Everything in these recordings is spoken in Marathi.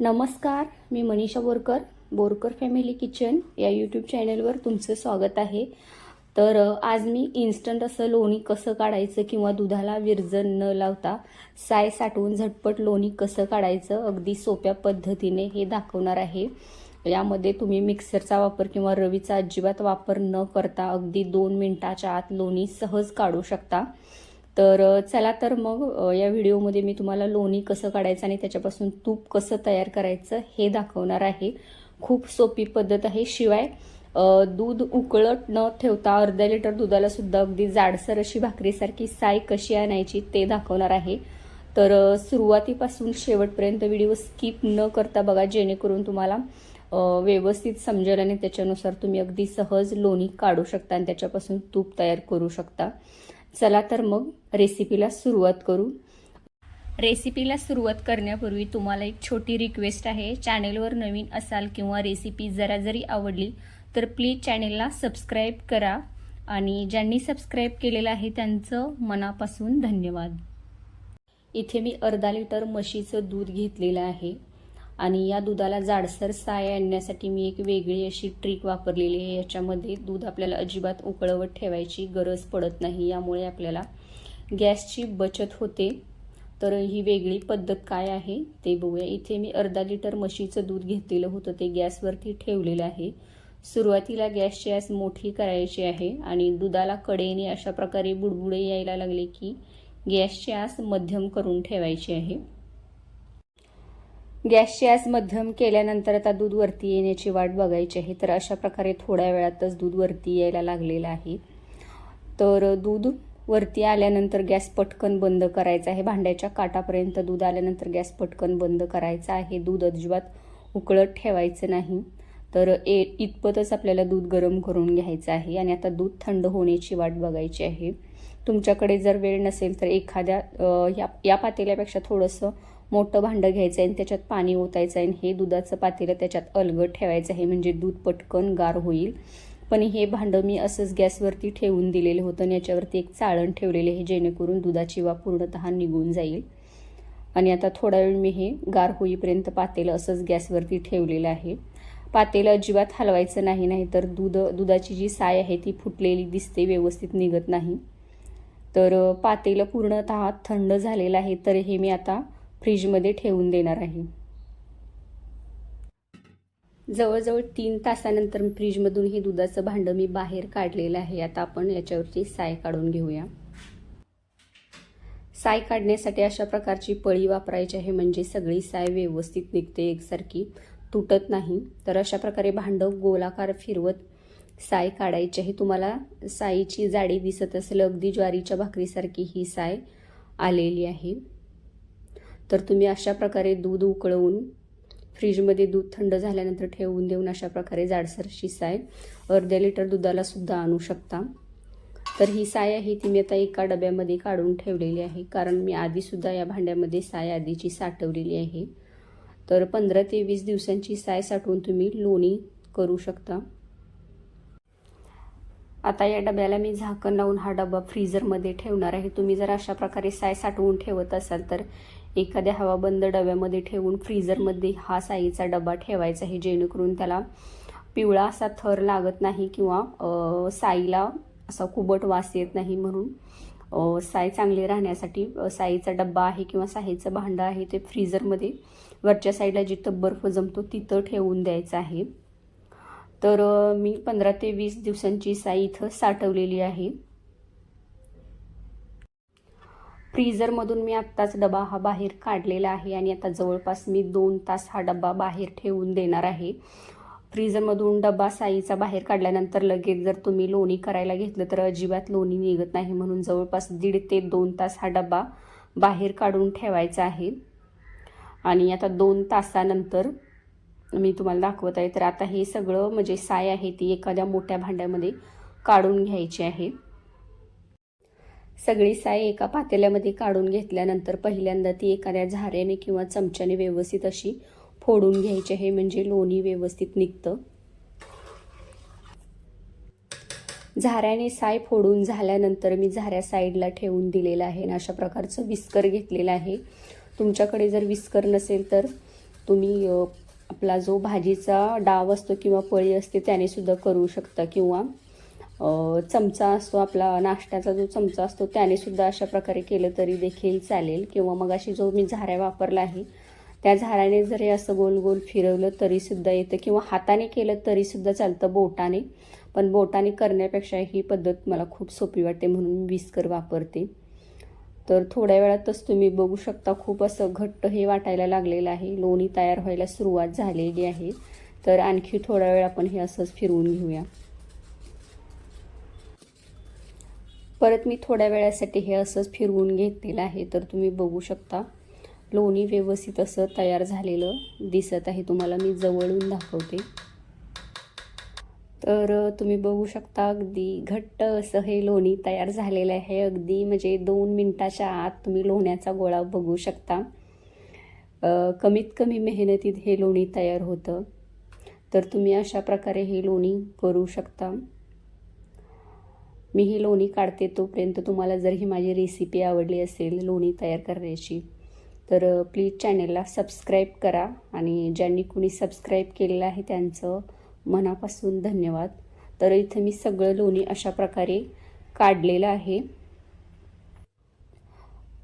नमस्कार मी मनीषा बोरकर बोरकर फॅमिली किचन या यूट्यूब चॅनलवर तुमचं स्वागत आहे. तर आज मी इन्स्टंट असं लोणी कसं काढायचं किंवा दुधाला विरजन न लावता साय साठवून झटपट लोणी कसं काढायचं अगदी सोप्या पद्धतीने हे दाखवणार आहे. यामध्ये तुम्ही मिक्सरचा वापर किंवा रवीचा अजिबात वापर न करता अगदी दोन मिनिटाच्या आत लोणी सहज काढू शकता. तर चला तर मग या व्हिडिओमध्ये मी तुम्हाला लोणी कसं काढायचं आणि त्याच्यापासून तूप कसं तयार करायचं हे दाखवणार आहे. खूप सोपी पद्धत आहे. शिवाय दूध उकळत न ठेवता अर्धा लिटर दुधाला सुद्धा अगदी जाडसर अशी भाकरीसारखी साय कशी आणायची ते दाखवणार आहे. तर सुरुवातीपासून शेवटपर्यंत व्हिडिओ स्किप न करता बघा जेणेकरून तुम्हाला व्यवस्थित समजेल आणि त्याच्यानुसार तुम्ही अगदी सहज लोणी काढू शकता आणि त्याच्यापासून तूप तयार करू शकता. चला तर मग रेसिपीला सुरुवात करू. रेसिपीला सुरुवात करण्यापूर्वी तुम्हाला एक छोटी रिक्वेस्ट आहे. चॅनेलवर नवीन असाल किंवा रेसिपी जरा जरी आवडली तर प्लीज चॅनेलला सबस्क्राईब करा. आणि ज्यांनी सबस्क्राईब केलेलं आहे त्यांचं मनापासून धन्यवाद. इथे मी अर्धा लिटर म्हशीचं दूध घेतलेलं आहे. आणि या दुधाला जाडसर साय आणण्यासाठी मी एक वेगळी अशी ट्रिक वापरलेली आहे. याच्यामध्ये दूध आपल्याला अजिबात उकळवत ठेवायची गरज पडत नाही. यामुळे आपल्याला गॅसची बचत होते. तर ही वेगळी पद्धत काय आहे ते बघूया. इथे मी अर्धा लिटर म्हशीचं दूध घेतलेलं होतं. ते गॅसवरती ठेवलेलं आहे. सुरुवातीला गॅसची आस मोठी करायची आहे आणि दुधाला कडेने अशा प्रकारे बुडबुडे यायला लागले की गॅसची आस मध्यम करून ठेवायची आहे. गॅसची आस मध्यम केल्यानंतर आता दूध वरती येण्याची वाट बघायची आहे. तर अशा प्रकारे थोड्या वेळातच दूध वरती यायला लागलेलं आहे. तर दूध वरती आल्यानंतर गॅस पटकन बंद करायचा आहे. भांड्याच्या काटापर्यंत दूध आल्यानंतर गॅस पटकन बंद करायचा आहे. दूध अजिबात उकळत ठेवायचं नाही. तर ए इतपतच आपल्याला दूध गरम करून घ्यायचं आहे आणि आता दूध थंड होण्याची वाट बघायची आहे. तुमच्याकडे जर वेळ नसेल तर एखाद्या या या पातेल्यापेक्षा थोडंसं मोठं भांडं घ्यायचं आहे आणि त्याच्यात पाणी ओतायचं आहे आणि हे दुधाचं पातेलं त्याच्यात अलगट ठेवायचं आहे म्हणजे दूध पटकन गार होईल. पण हे भांडं मी असंच गॅसवरती ठेवून दिलेलं होतं आणि याच्यावरती एक चाळण ठेवलेले आहे जेणेकरून दुधाची वा पूर्णतः निघून जाईल. आणि आता थोडा वेळ मी हे गार होईपर्यंत पातेलं असंच गॅसवरती ठेवलेलं आहे. पातेलं अजिबात हलवायचं नाही नाही तर दूध दुधाची जी साय आहे ती फुटलेली दिसते व्यवस्थित निघत नाही. तर पातेलं पूर्णतः थंड झालेलं आहे तर हे मी आता फ्रीजमध्ये ठेवून देणार आहे. जवळजवळ तीन तासानंतर फ्रीजमधून हे दुधाचं भांडं मी बाहेर काढलेलं आहे. आता आपण याच्यावरची साय काढून घेऊया. साय काढण्यासाठी अशा प्रकारची पळी वापरायची आहे म्हणजे सगळी साय व्यवस्थित निघते एकसारखी तुटत नाही. तर अशा प्रकारे भांडं गोलाकार फिरवत साय काढायची आहे. तुम्हाला साईची जाडी दिसत असेल अगदी ज्वारीच्या भाकरीसारखी ही साय आलेली आहे. तर तुम्ही अशा प्रकारे दूध उकळवून फ्रीजमध्ये दूध थंड झाल्यानंतर ठेवून देऊन अशा प्रकारे जाडसरशी साय अर्ध्या लिटर दुधाला सुद्धा आणू शकता. तर ही साय आहे ती मी आता एका डब्यामध्ये काढून ठेवलेली आहे. कारण मी आधीसुद्धा या भांड्यामध्ये साय आधीची साठवलेली आहे. तर पंधरा ते वीस दिवसांची साय साठवून तुम्ही लोणी करू शकता. आता या डब्याला मी झाकण लावून हा डबा फ्रीजरमध्ये ठेवणार आहे. तुम्ही जर अशा प्रकारे साय साठवून ठेवत असाल तर एखाद्या हवाबंद डब्यामध्ये ठेवून फ्रीजरमध्ये हा साईचा डबा ठेवायचा आहे जेणेकरून त्याला पिवळा असा थर लागत नाही किंवा साईला असा कुबट वास येत नाही. म्हणून साय चांगली राहण्यासाठी साईचा डब्बा आहे किंवा साईचं भांडं आहे ते फ्रीजरमध्ये वरच्या साईडला जिथं बर्फ जमतो तिथं ठेवून द्यायचं आहे. तर मी पंधरा ते वीस दिवसांची साई इथं साठवलेली आहे. फ्रीझरमधून मी आत्ताच डबा हा बाहेर काढलेला आहे आणि आता जवळपास मी दोन तास हा डबा बाहेर ठेवून देणार आहे. फ्रीझरमधून डबा साईचा बाहेर काढल्यानंतर लगेच जर तुम्ही लोणी करायला घेतलं तर अजिबात लोणी निघत नाही म्हणून जवळपास दीड ते दोन तास हा डबा बाहेर काढून ठेवायचा आहे. आणि आता दोन तासानंतर मी तुम्हाला दाखवत आहे. तर आता हे सगळं म्हणजे साय आहे ती एखाद्या मोठ्या भांड्यामध्ये काढून घ्यायची आहे. सगळी साय एका पातेल्यामध्ये काढून घेतल्यानंतर पहिल्यांदा ती एखाद्या झाऱ्याने किंवा चमच्याने व्यवस्थित अशी फोडून घ्यायची आहे. म्हणजे लोणी व्यवस्थित निघतं. झाऱ्याने साय फोडून झाल्यानंतर मी झाऱ्या साईडला ठेवून दिलेलं आहे आणि अशा प्रकारचं विस्कर घेतलेलं आहे. तुमच्याकडे जर विस्कर नसेल तर तुम्ही आपला जो भाजीचा डाव असतो किंवा पळी असते त्याने सुद्धा करू शकता. किंवा चमचा असतो आपला नाश्त्याचा जो चमचा असतो त्याने सुद्धा अशा प्रकारे केलं तरी देखील चालेल. किंवा मग अशी जो मी झाऱ्या वापरला आहे त्या झाऱ्याने जरी असं गोल गोल फिरवलं तरीसुद्धा येतं. किंवा हाताने केलं तरीसुद्धा चालतं बोटाने. पण बोटाने करण्यापेक्षा ही पद्धत मला खूप सोपी वाटते म्हणून मी विस्कर वापरते. तर थोड्या वेळातच तुम्ही बघू शकता खूप असं घट्ट हे वाटायला लागलेलं आहे. लोणी तयार व्हायला सुरुवात झालेली आहे. तर आणखी थोडा वेळ आपण हे असंच फिरवून घेऊया. परत मी थोड्या वेळासाठी हे असंच फिरवून घेतलेलं आहे. तर तुम्ही बघू शकता लोणी व्यवस्थित असं तयार झालेलं दिसत आहे. तुम्हाला मी जवळून दाखवते. तर तुम्ही बघू शकता अगदी घट्ट असं हे लोणी तयार झालेलं आहे. अगदी म्हणजे दोन मिनटाच्या आत तुम्ही लोण्याचा गोळा बघू शकता. कमीत कमी मेहनतीत हे लोणी तयार होतं. तर तुम्ही अशा प्रकारे हे लोणी करू शकता. मी ही लोणी काढते तोपर्यंत तुम्हाला जर ही माझी रेसिपी आवडली असेल लोणी तयार करण्याची तर प्लीज चॅनेलला सबस्क्राईब करा. आणि ज्यांनी कुणी सबस्क्राईब केलेलं आहे त्यांचं मनापासून धन्यवाद. तर इथं मी सगळं लोणी अशा प्रकारे काढलेलं आहे.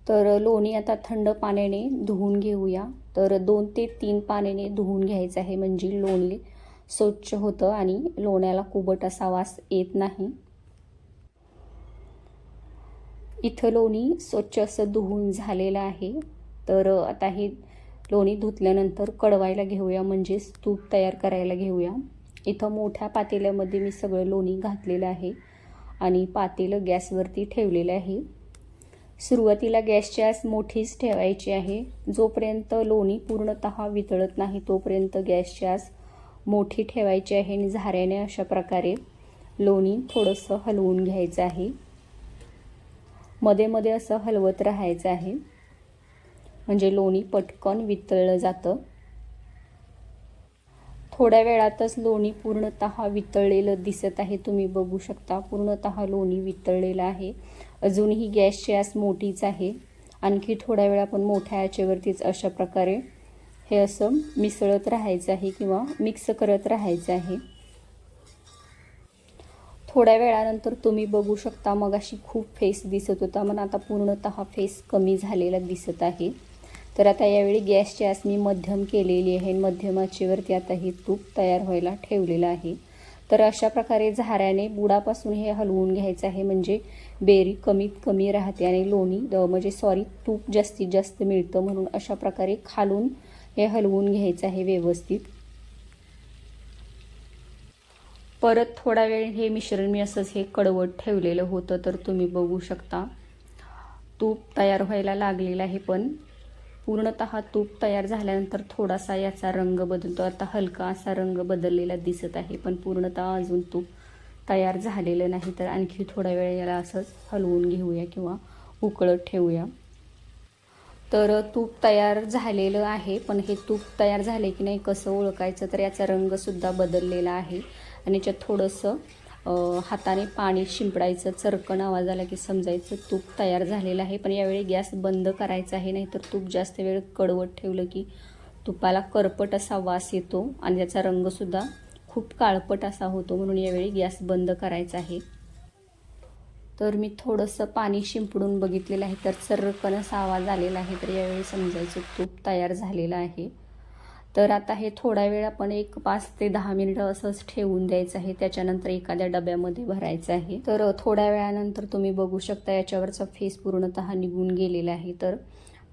तर लोणी आता थंड पाण्याने धुवून घेऊया. तर दोन ते तीन पाण्याने धुवून घ्यायचं आहे म्हणजे लोणी स्वच्छ होतं आणि लोण्याला कुबट असा वास येत नाही. इथं लोणी स्वच्छ असं धुवून झालेलं आहे. तर आता हे लोणी धुतल्यानंतर कडवायला घेऊया म्हणजेच तूप तयार करायला घेऊया. इथं मोठ्या पातेल्यामध्ये मी सगळं लोणी घातलेलं आहे आणि पातेलं गॅसवरती ठेवलेलं आहे. सुरुवातीला गॅसची आस मोठीच ठेवायची आहे. जोपर्यंत लोणी पूर्णतः वितळत नाही तोपर्यंत गॅसची आस मोठी ठेवायची आहे आणि झाऱ्याने अशा प्रकारे लोणी थोडंसं हलवून घ्यायचं आहे. मध्ये मध्ये असं हलवत राहायचं आहे. म्हणजे लोणी पटकन वितळलं जातं. थोड्या वेळातच लोणी पूर्णतः वितळलेलं दिसत आहे. तुम्ही बघू शकता पूर्णतः लोणी वितळलेलं आहे. अजूनही गॅसची आस मोठीच आहे. आणखी थोड्या वेळ आपण मोठ्या याचेवरतीच अशा प्रकारे हे असं मिसळत राहायचं आहे किंवा मिक्स करत राहायचं आहे. थोड्या वेळानंतर तुम्ही बघू शकता मग अशी खूप फेस दिसत होता मग आता पूर्णतः फेस कमी झालेला दिसत आहे. तर आता यावेळी गॅसची आस मी मध्यम केलेली आहे मध्यम आचेवरती आता हे तूप तयार व्हायला ठेवलेलं आहे. तर अशा प्रकारे झाऱ्याने बुडापासून हे हलवून घ्यायचं आहे. म्हणजे बेरी कमीत कमी राहते आणि लोणी म्हणजे सॉरी तूप जास्तीत जास्त मिळतं म्हणून अशा प्रकारे खालून हे हलवून घ्यायचं आहे व्यवस्थित. परत थोडा वेळ हे मिश्रण मी असंच हे कडवट ठेवलेलं होतं तर तुम्ही बघू शकता. तूप तयार व्हायला लागलेलं आहे पण. पूर्णतः तूप तयार झाल्यानंतर थोडासा याचा रंग बदलतो. आता हलका असा रंग बदललेला दिसत आहे पण पूर्णतः अजून तूप तयार झालेलं नाही. तर आणखी थोडा वेळ याला असंच हलवून घेऊया किंवा उकळत ठेवूया. तर तूप तयार झालेलं आहे पण हे तूप तयार झाले की नाही कसं ओळखायचं? तर याचा रंगसुद्धा बदललेला आहे. आणि याच्यात थोडंसं हाताने पाणी शिंपडायचं चरकण आवाज आला की समजायचं तूप तयार झालेलं आहे पण यावेळी गॅस बंद करायचा आहे नाहीतर तूप जास्त वेळ कडवत ठेवलं की तुपाला करपट असा वास येतो आणि त्याचा रंगसुद्धा खूप काळपट असा होतो म्हणून यावेळी गॅस बंद करायचा आहे. तर मी थोडंसं पाणी शिंपडून बघितलेलं आहे तर चर्रकन असा आवाज आलेला आहे तर यावेळी समजायचं तूप तयार झालेलं आहे. तर आता हे थोडा वेळ आपण एक पाच ते दहा मिनिटं असंच ठेवून द्यायचं आहे. त्याच्यानंतर एखाद्या डब्यामध्ये भरायचं आहे. तर थोड्या वेळानंतर तुम्ही बघू शकता याच्यावरचा फेस पूर्णतः निघून गेलेला आहे. तर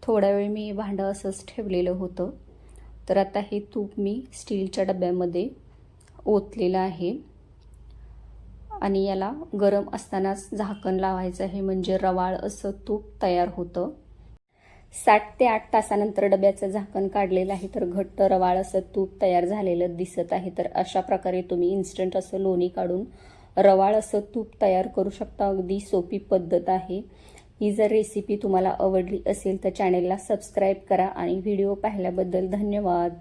थोड्या वेळ मी हे भांडं असंच ठेवलेलं होतं. तर आता हे तूप मी स्टीलच्या डब्यामध्ये ओतलेलं आहे. आणि याला गरम असतानाच झाकण लावायचं आहे. म्हणजे रवाळ असं तूप तयार होतं. साठ ते आठ तासानंतर डब्याचं झाकण काढलेलं आहे तर घट्ट रवाळ असं तूप तयार झालेलं दिसत आहे. तर अशा प्रकारे तुम्ही इन्स्टंट असं लोणी काढून रवाळ असं तूप तयार करू शकता. अगदी सोपी पद्धत आहे. ही जर रेसिपी तुम्हाला आवडली असेल तर चॅनेलला सबस्क्राईब करा आणि व्हिडिओ पाहिल्याबद्दल धन्यवाद.